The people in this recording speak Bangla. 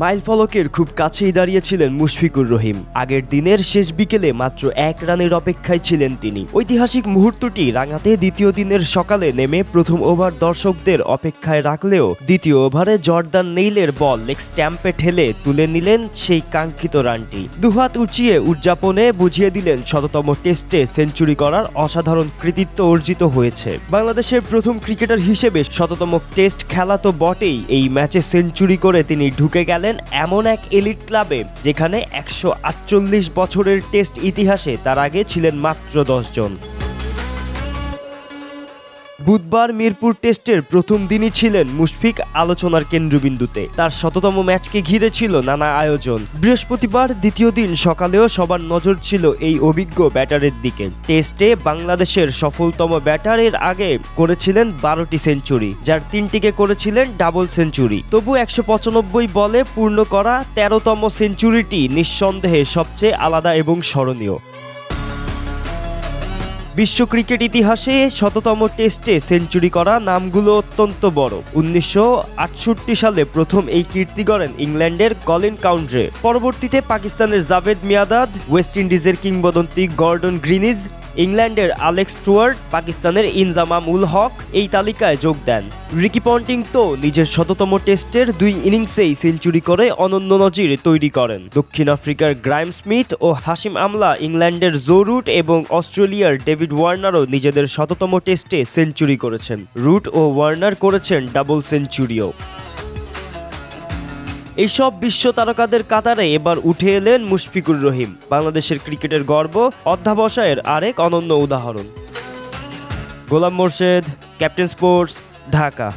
মাইল ফলকের খুব কাছেই দাঁড়িয়েছিলেন মুশফিকুর রহিম। আগের দিনের শেষ বিকেলে মাত্র এক রানের অপেক্ষায় ছিলেন তিনি। ঐতিহাসিক মুহূর্তটি রাঙাতে দ্বিতীয় দিনের সকালে নেমে প্রথম ওভার দর্শকদের অপেক্ষায় রাখলেও দ্বিতীয় ওভারে জর্দান নেইলের বল লেগ স্ট্যাম্পে ঠেলে তুলে নিলেন সেই কাঙ্ক্ষিত রানটি। দুহাত উঁচিয়ে উদযাপনে বুঝিয়ে দিলেন শততম টেস্টে সেঞ্চুরি করার অসাধারণ কৃতিত্ব অর্জিত হয়েছে। বাংলাদেশের প্রথম ক্রিকেটার হিসেবে শততম টেস্ট খেলা তো বটেই এই ম্যাচে সেঞ্চুরি করে তিনি ঢুকে গেলেন। এমন এক এলিট ক্লাবে, যেখানে একশো আটচল্লিশ বছরের টেস্ট ইতিহাসে তার আগে ছিলেন মাত্র জন বুধবার মিরপুর টেস্টের প্রথম দিনই ছিলেন মুশফিক আলোচনার কেন্দ্রবিন্দুতে। তার শততম ম্যাচকে ঘিরে ছিল নানা আয়োজন। বৃহস্পতিবার দ্বিতীয় দিন সকালেও সবার নজর ছিল এই অভিজ্ঞ ব্যাটারের দিকে। টেস্টে বাংলাদেশের সফলতম ব্যাটারের আগে করেছিলেন বারোটি সেঞ্চুরি, যার তিনটিকে করেছিলেন ডাবল সেঞ্চুরি। তবু একশো পঁচানব্বই বলে পূর্ণ করা তেরোতম সেঞ্চুরিটি নিঃসন্দেহে সবচেয়ে আলাদা এবং স্মরণীয়। বিশ্ব ক্রিকেট ইতিহাসে শততম টেস্টে সেঞ্চুরি করা নামগুলো অত্যন্ত বড়। উনিশশো আটষট্টি সালে প্রথম এই কীর্তি গড়েন ইংল্যান্ডের কলিন কাউন্ট্রে পরবর্তীতে পাকিস্তানের জাভেদ মিয়াদাদ, ওয়েস্ট ইন্ডিজের কিংবদন্তি গর্ডন গ্রিনিজ ইংল্যান্ডের আলেক্স স্টুয়ার্ট পাকিস্তানের ইনজামাম উল হক এই তালিকায় যোগ দেন। রিকি পন্টিং তো নিজের শততম টেস্টের দুই ইনিংসেই সেঞ্চুরি করে অনন্য নজির তৈরি করেন। দক্ষিণ আফ্রিকার গ্রাইম স্মিথ ও হাসিম আমলা ইংল্যান্ডের জো রুট এবং অস্ট্রেলিয়ার ডেভিড ওয়ার্নারও নিজেদের শততম টেস্টে সেঞ্চুরি করেছেন। রুট ও ওয়ার্নার করেছেন ডাবল সেঞ্চুরিও। এইসব বিশ্ব তারকাদের কাতারে এবার উঠে এলেন মুশফিকুর রহিম। বাংলাদেশের ক্রিকেটের গর্ব, অধ্যাবসায়ের আরেক অনন্য উদাহরণ। Golam Morshed, captain sports, Dhaka.